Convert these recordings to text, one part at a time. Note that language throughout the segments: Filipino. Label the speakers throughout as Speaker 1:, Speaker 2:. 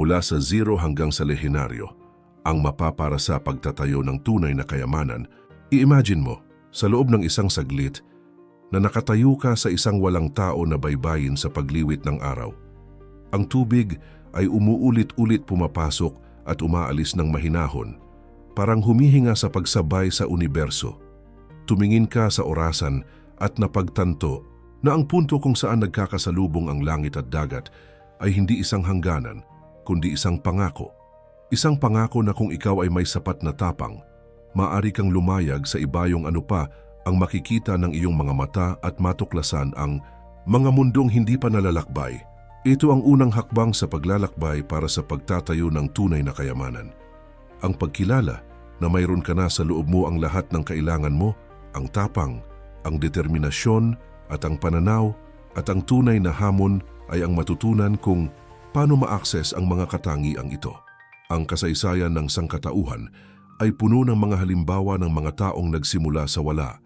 Speaker 1: mula sa zero hanggang sa lehenaryo, ang mapa para sa pagtatayo ng tunay na kayamanan, i-imagine mo, sa loob ng isang saglit, na nakatayo ka sa isang walang tao na baybayin sa pagliwit ng araw. Ang tubig ay umuulit-ulit pumapasok at umaalis ng mahinahon, parang humihinga sa pagsabay sa universo. Tumingin ka sa orasan at napagtanto na ang punto kung saan nagkakasalubong ang langit at dagat ay hindi isang hangganan, kundi isang pangako. Isang pangako na kung ikaw ay may sapat na tapang, maaari kang lumayag sa ibayong ano pa ang makikita ng iyong mga mata at matuklasan ang mga mundong hindi pa nalalakbay. Ito ang unang hakbang sa paglalakbay para sa pagtatayo ng tunay na kayamanan. Ang pagkilala na mayroon ka na sa loob mo ang lahat ng kailangan mo, ang tapang, ang determinasyon at ang pananaw at ang tunay na hamon ay ang matutunan kung paano ma-access ang mga katangiang ito. Ang kasaysayan ng sangkatauhan ay puno ng mga halimbawa ng mga taong nagsimula sa wala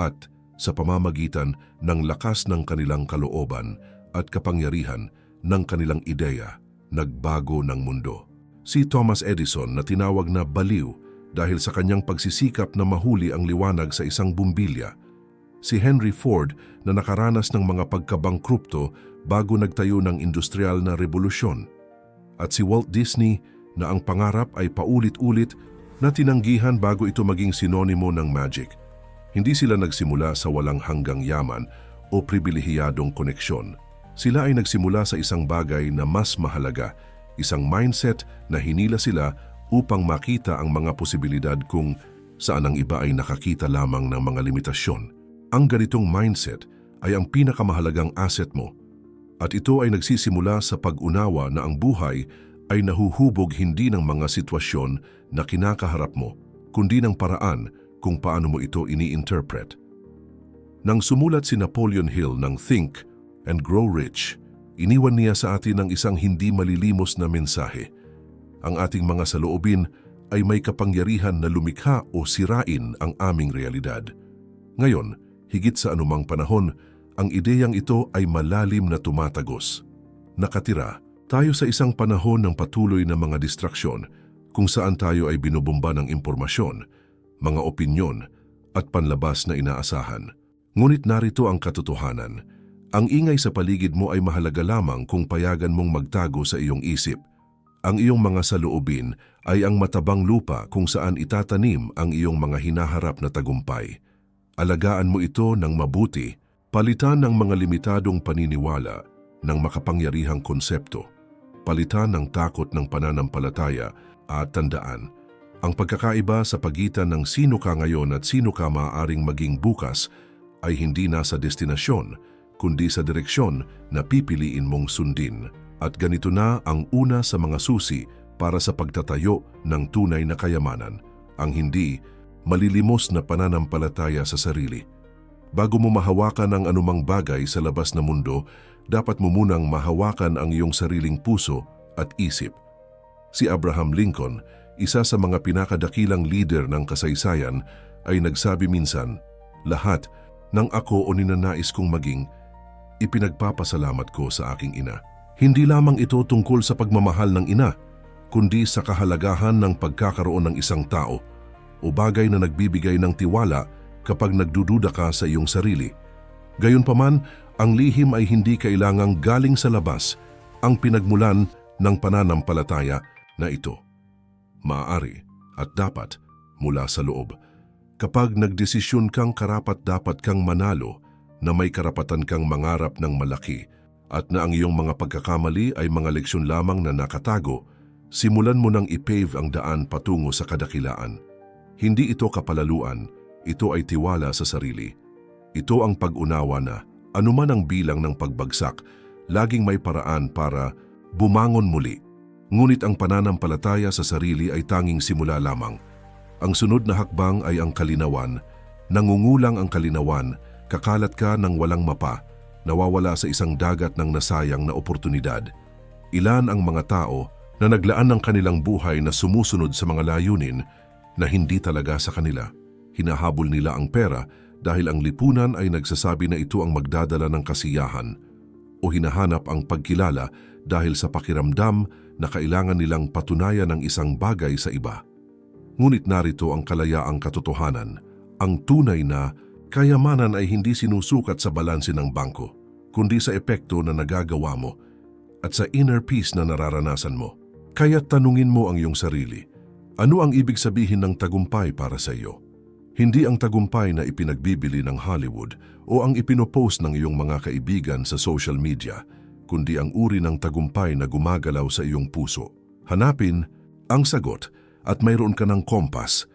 Speaker 1: at sa pamamagitan ng lakas ng kanilang kalooban at kapangyarihan ng kanilang ideya, nagbago ng mundo. Si Thomas Edison na tinawag na baliw dahil sa kanyang pagsisikap na mahuli ang liwanag sa isang bumbilya. Si Henry Ford na nakaranas ng mga pagkabangkrupto bago nagtayo ng industrial na revolusyon. At si Walt Disney na ang pangarap ay paulit-ulit na tinanggihan bago ito maging sinonimo ng magic. Hindi sila nagsimula sa walang hanggang yaman o pribilehiyadong koneksyon. Sila ay nagsimula sa isang bagay na mas mahalaga, isang mindset na hinila sila upang makita ang mga posibilidad kung saan ang iba ay nakakita lamang ng mga limitasyon. Ang ganitong mindset ay ang pinakamahalagang asset mo at ito ay nagsisimula sa pag-unawa na ang buhay ay nahuhubog hindi ng mga sitwasyon na kinakaharap mo, kundi ng paraan kung paano mo ito ini-interpret. Nang sumulat si Napoleon Hill ng Think and Grow Rich, iniwan niya sa atin ang isang hindi malilimos na mensahe. Ang ating mga saloobin ay may kapangyarihan na lumikha o sirain ang aming realidad. Ngayon, higit sa anumang panahon, ang ideyang ito ay malalim na tumatagos. Nakatira tayo sa isang panahon ng patuloy na mga distraksyon kung saan tayo ay binubomba ng impormasyon, mga opinyon at panlabas na inaasahan. Ngunit narito ang katotohanan. Ang ingay sa paligid mo ay mahalaga lamang kung payagan mong magtago sa iyong isip. Ang iyong mga saloobin ay ang matabang lupa kung saan itatanim ang iyong mga hinaharap na tagumpay. Alagaan mo ito ng mabuti, palitan ng mga limitadong paniniwala ng makapangyarihang konsepto, palitan ng takot ng pananampalataya at tandaan, ang pagkakaiba sa pagitan ng sino ka ngayon at sino ka maaaring maging bukas ay hindi nasa destinasyon, kundi sa direksyon na pipiliin mong sundin. At ganito na ang una sa mga susi para sa pagtatayo ng tunay na kayamanan, ang hindi malilimos na pananampalataya sa sarili. Bago mo mahawakan ang anumang bagay sa labas na mundo, dapat mo munang mahawakan ang iyong sariling puso at isip. Si Abraham Lincoln, isa sa mga pinakadakilang leader ng kasaysayan, ay nagsabi minsan, Lahat ng ako o ninanais kong maging, ipinagpapasalamat ko sa aking ina. Hindi lamang ito tungkol sa pagmamahal ng ina, kundi sa kahalagahan ng pagkakaroon ng isang tao o bagay na nagbibigay ng tiwala kapag nagdududa ka sa iyong sarili. Gayunpaman, ang lihim ay hindi kailangang galing sa labas ang pinagmulan ng pananampalataya na ito. Maaari at dapat mula sa loob. Kapag nagdesisyon kang karapat-dapat kang manalo na may karapatan kang mangarap ng malaki at na ang iyong mga pagkakamali ay mga leksyon lamang na nakatago, simulan mo nang ipave ang daan patungo sa kadakilaan. Hindi ito kapalaluan, ito ay tiwala sa sarili. Ito ang pag-unawa na anuman ang bilang ng pagbagsak, laging may paraan para bumangon muli. Ngunit ang pananampalataya sa sarili ay tanging simula lamang. Ang sunod na hakbang ay ang kalinawan. Nangungulang ang kalinawan, kakalat ka ng walang mapa, nawawala sa isang dagat ng nasayang na oportunidad. Ilan ang mga tao na naglaan ng kanilang buhay na sumusunod sa mga layunin na hindi talaga sa kanila. Hinahabol nila ang pera dahil ang lipunan ay nagsasabi na ito ang magdadala ng kasiyahan o hinahanap ang pagkilala dahil sa pakiramdam na kailangan nilang patunayan ang isang bagay sa iba. Ngunit narito ang kalayaang katotohanan, ang tunay na kayamanan ay hindi sinusukat sa balanse ng bangko, kundi sa epekto na nagagawa mo at sa inner peace na nararanasan mo. Kaya tanungin mo ang iyong sarili, ano ang ibig sabihin ng tagumpay para sa iyo? Hindi ang tagumpay na ipinagbibili ng Hollywood o ang ipinopost ng iyong mga kaibigan sa social media, kundi ang uri ng tagumpay na gumagalaw sa iyong puso. Hanapin ang sagot at mayroon ka ng kompas.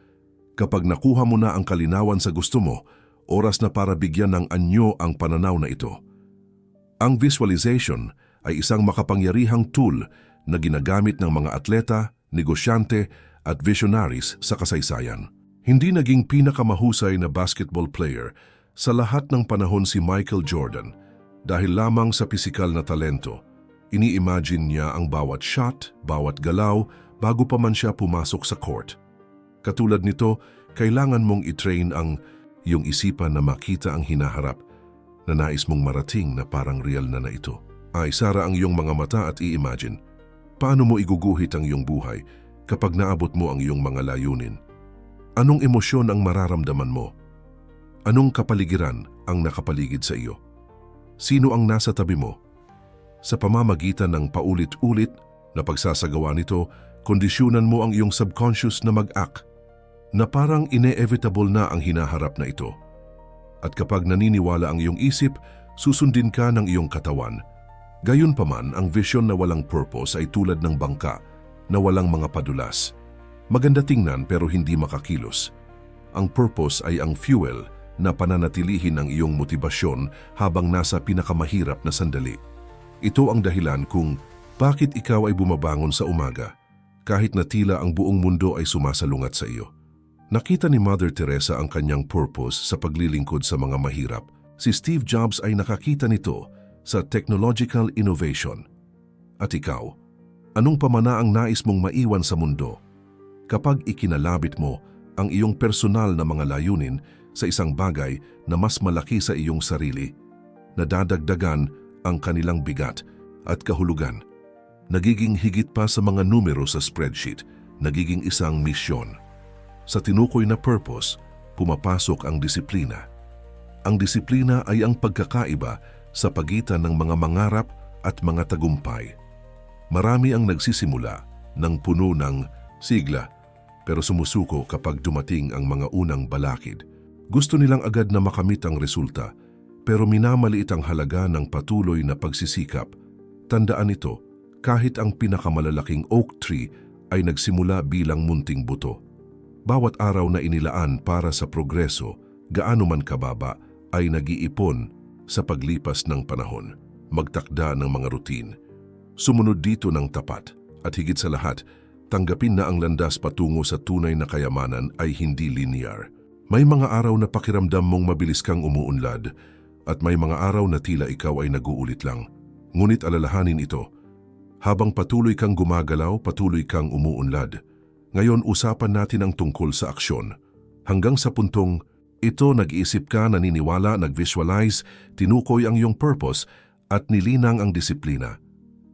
Speaker 1: Kapag nakuha mo na ang kalinawan sa gusto mo, oras na para bigyan ng anyo ang pananaw na ito. Ang visualization ay isang makapangyarihang tool na ginagamit ng mga atleta, negosyante at visionaries sa kasaysayan. Hindi naging pinakamahusay na basketball player sa lahat ng panahon si Michael Jordan dahil lamang sa pisikal na talento. Ini-imagine niya ang bawat shot, bawat galaw bago pa man siya pumasok sa court. Katulad nito, kailangan mong itrain ang iyong isipan na makita ang hinaharap na nais mong marating na parang real na na ito. Ay sara ang iyong mga mata at i-imagine. Paano mo iguguhit ang iyong buhay kapag naabot mo ang iyong mga layunin? Anong emosyon ang mararamdaman mo? Anong kapaligiran ang nakapaligid sa iyo? Sino ang nasa tabi mo? Sa pamamagitan ng paulit-ulit na pagsasagawa nito, kondisyonan mo ang iyong subconscious na mag-act na parang inevitable na ang hinaharap na ito. At kapag naniniwala ang iyong isip, susundin ka ng iyong katawan. Gayunpaman, ang vision na walang purpose ay tulad ng bangka na walang mga padulas. Maganda tingnan pero hindi makakilos. Ang purpose ay ang fuel na pananatilihin ang iyong motibasyon habang nasa pinakamahirap na sandali. Ito ang dahilan kung bakit ikaw ay bumabangon sa umaga kahit na tila ang buong mundo ay sumasalungat sa iyo. Nakita ni Mother Teresa ang kanyang purpose sa paglilingkod sa mga mahirap. Si Steve Jobs ay nakakita nito sa technological innovation. At ikaw, anong pamana ang nais mong maiwan sa mundo? Kapag ikinalabit mo ang iyong personal na mga layunin sa isang bagay na mas malaki sa iyong sarili, nadadagdagan ang kanilang bigat at kahulugan. Nagiging higit pa sa mga numero sa spreadsheet, nagiging isang misyon. Sa tinukoy na purpose, pumapasok ang disiplina. Ang disiplina ay ang pagkakaiba sa pagitan ng mga mangarap at mga tagumpay. Marami ang nagsisimula ng puno ng sigla pero sumusuko kapag dumating ang mga unang balakid. Gusto nilang agad na makamit ang resulta pero minamaliit ang halaga ng patuloy na pagsisikap. Tandaan ito, kahit ang pinakamalalaking oak tree ay nagsimula bilang munting buto. Bawat araw na inilaan para sa progreso, gaano man kababa, ay nag-iipon sa paglipas ng panahon, magtakda ng mga routine. Sumunod dito ng tapat at higit sa lahat, tanggapin na ang landas patungo sa tunay na kayamanan ay hindi linear. May mga araw na pakiramdam mong mabilis kang umuunlad at may mga araw na tila ikaw ay naguulit lang. Ngunit alalahanin ito, habang patuloy kang gumagalaw, patuloy kang umuunlad. Ngayon usapan natin ang tungkol sa aksyon. Hanggang sa puntong ito nag-iisip ka, naniniwala, nag-visualize, tinukoy ang iyong purpose at nilinang ang disiplina.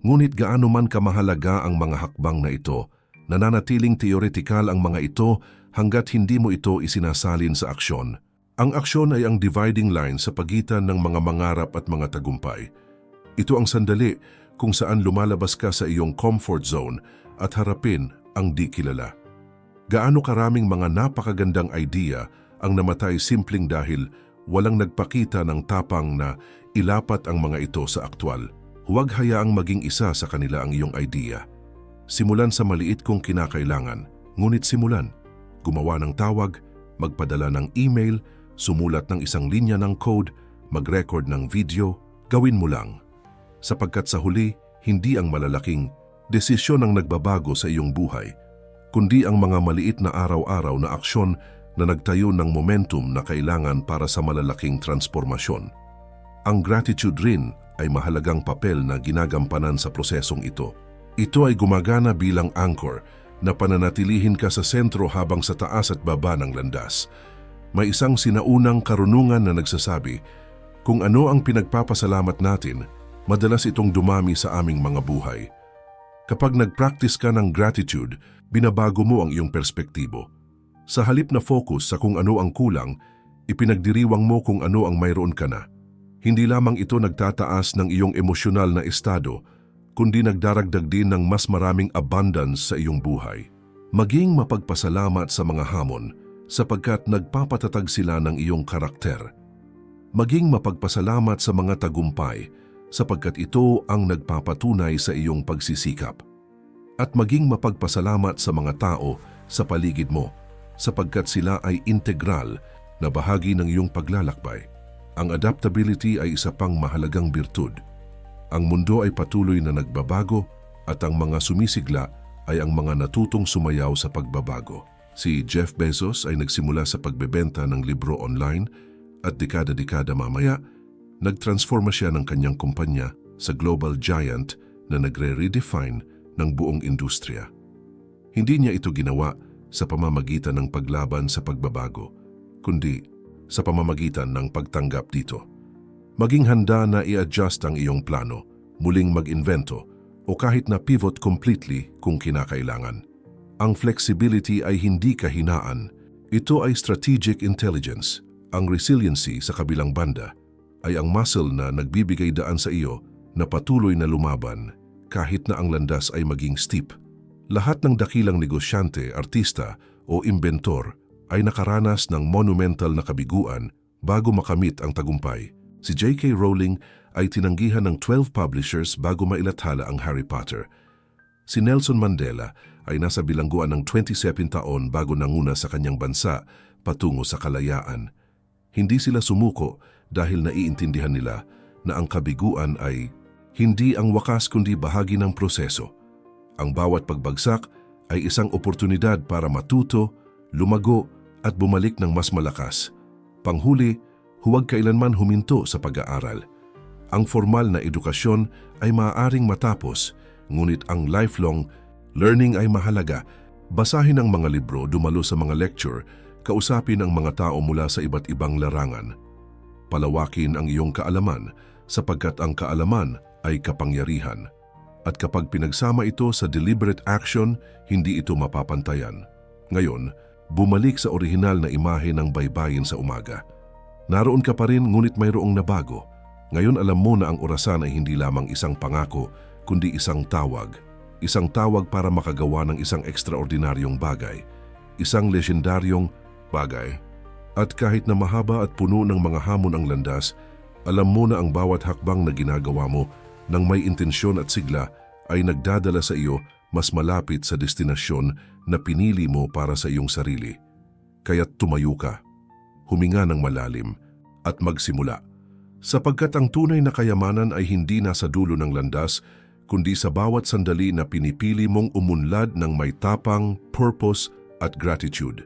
Speaker 1: Ngunit gaano man kamahalaga ang mga hakbang na ito, nananatiling teoretikal ang mga ito hanggat hindi mo ito isinasalin sa aksyon. Ang aksyon ay ang dividing line sa pagitan ng mga mangarap at mga tagumpay. Ito ang sandali kung saan lumalabas ka sa iyong comfort zone at harapin ang di kilala. Gaano karaming mga napakagandang idea ang namatay simpleng dahil walang nagpakita ng tapang na ilapat ang mga ito sa aktwal. Huwag hayaang maging isa sa kanila ang iyong idea. Simulan sa maliit kung kinakailangan, ngunit simulan. Gumawa ng tawag, magpadala ng email, sumulat ng isang linya ng code, mag-record ng video, gawin mo lang. Sapagkat sa huli, hindi ang malalaking desisyon ang nagbabago sa iyong buhay, kundi ang mga maliit na araw-araw na aksyon na nagtayo ng momentum na kailangan para sa malalaking transformasyon. Ang gratitude rin ay mahalagang papel na ginagampanan sa prosesong ito. Ito ay gumagana bilang anchor na pananatilihin ka sa sentro habang sa taas at baba ng landas. May isang sinaunang karunungan na nagsasabi, kung ano ang pinagpapasalamat natin, Madalas itong dumami sa aming mga buhay. Kapag nag-practice ka ng gratitude, binabago mo ang iyong perspektibo. Sa halip na focus sa kung ano ang kulang, ipinagdiriwang mo kung ano ang mayroon ka na. Hindi lamang ito nagtataas ng iyong emosyonal na estado, kundi nagdaragdag din ng mas maraming abundance sa iyong buhay. Maging mapagpasalamat sa mga hamon sapagkat nagpapatatag sila ng iyong karakter. Maging mapagpasalamat sa mga tagumpay sapagkat ito ang nagpapatunay sa iyong pagsisikap. At maging mapagpasalamat sa mga tao sa paligid mo sapagkat sila ay integral na bahagi ng iyong paglalakbay. Ang adaptability ay isa pang mahalagang birtud. Ang mundo ay patuloy na nagbabago at ang mga sumisigla ay ang mga natutong sumayaw sa pagbabago. Si Jeff Bezos ay nagsimula sa pagbebenta ng libro online at dekada-dekada mamaya, nagtransforma siya ng kanyang kumpanya sa global giant na nagre-redefine ng buong industriya. Hindi niya ito ginawa sa pamamagitan ng paglaban sa pagbabago, kundi sa pamamagitan ng pagtanggap dito. Maging handa na i-adjust ang iyong plano, muling mag-invento, o kahit na pivot completely kung kinakailangan. Ang flexibility ay hindi kahinaan, ito ay strategic intelligence. Ang resiliency sa kabilang banda ay ang muscle na nagbibigay daan sa iyo na patuloy na lumaban kahit na ang landas ay maging steep. Lahat ng dakilang negosyante, artista o inventor ay nakaranas ng monumental na kabiguan bago makamit ang tagumpay. Si J.K. Rowling ay tinanggihan ng 12 publishers bago mailathala ang Harry Potter. Si Nelson Mandela ay nasa bilangguan ng 27 taon bago nanguna sa kanyang bansa patungo sa kalayaan. Hindi sila sumuko dahil naiintindihan nila na ang kabiguan ay hindi ang wakas kundi bahagi ng proseso. Ang bawat pagbagsak ay isang oportunidad para matuto, lumago at bumalik ng mas malakas. Panghuli, huwag kailanman huminto sa pag-aaral. Ang formal na edukasyon ay maaaring matapos, ngunit ang lifelong learning ay mahalaga. Basahin ang mga libro, dumalo sa mga lecture, kausapin ang mga tao mula sa iba't ibang larangan. Palawakin ang iyong kaalaman sapagkat ang kaalaman ay kapangyarihan. At kapag pinagsama ito sa deliberate action, hindi ito mapapantayan. Ngayon, bumalik sa orihinal na imahe ng baybayin sa umaga. Naroon ka pa rin ngunit mayroong nabago. Ngayon alam mo na ang orasan ay hindi lamang isang pangako, kundi isang tawag. Isang tawag para makagawa ng isang ekstraordinaryong bagay. Isang lehendaryong bagay. At kahit na mahaba at puno ng mga hamon ang landas, alam mo na ang bawat hakbang na ginagawa mo nang may intensyon at sigla ay nagdadala sa iyo mas malapit sa destinasyon na pinili mo para sa iyong sarili. Kaya't tumayo ka, huminga ng malalim, at magsimula. Sapagkat ang tunay na kayamanan ay hindi nasa dulo ng landas, kundi sa bawat sandali na pinipili mong umunlad ng may tapang, purpose at gratitude.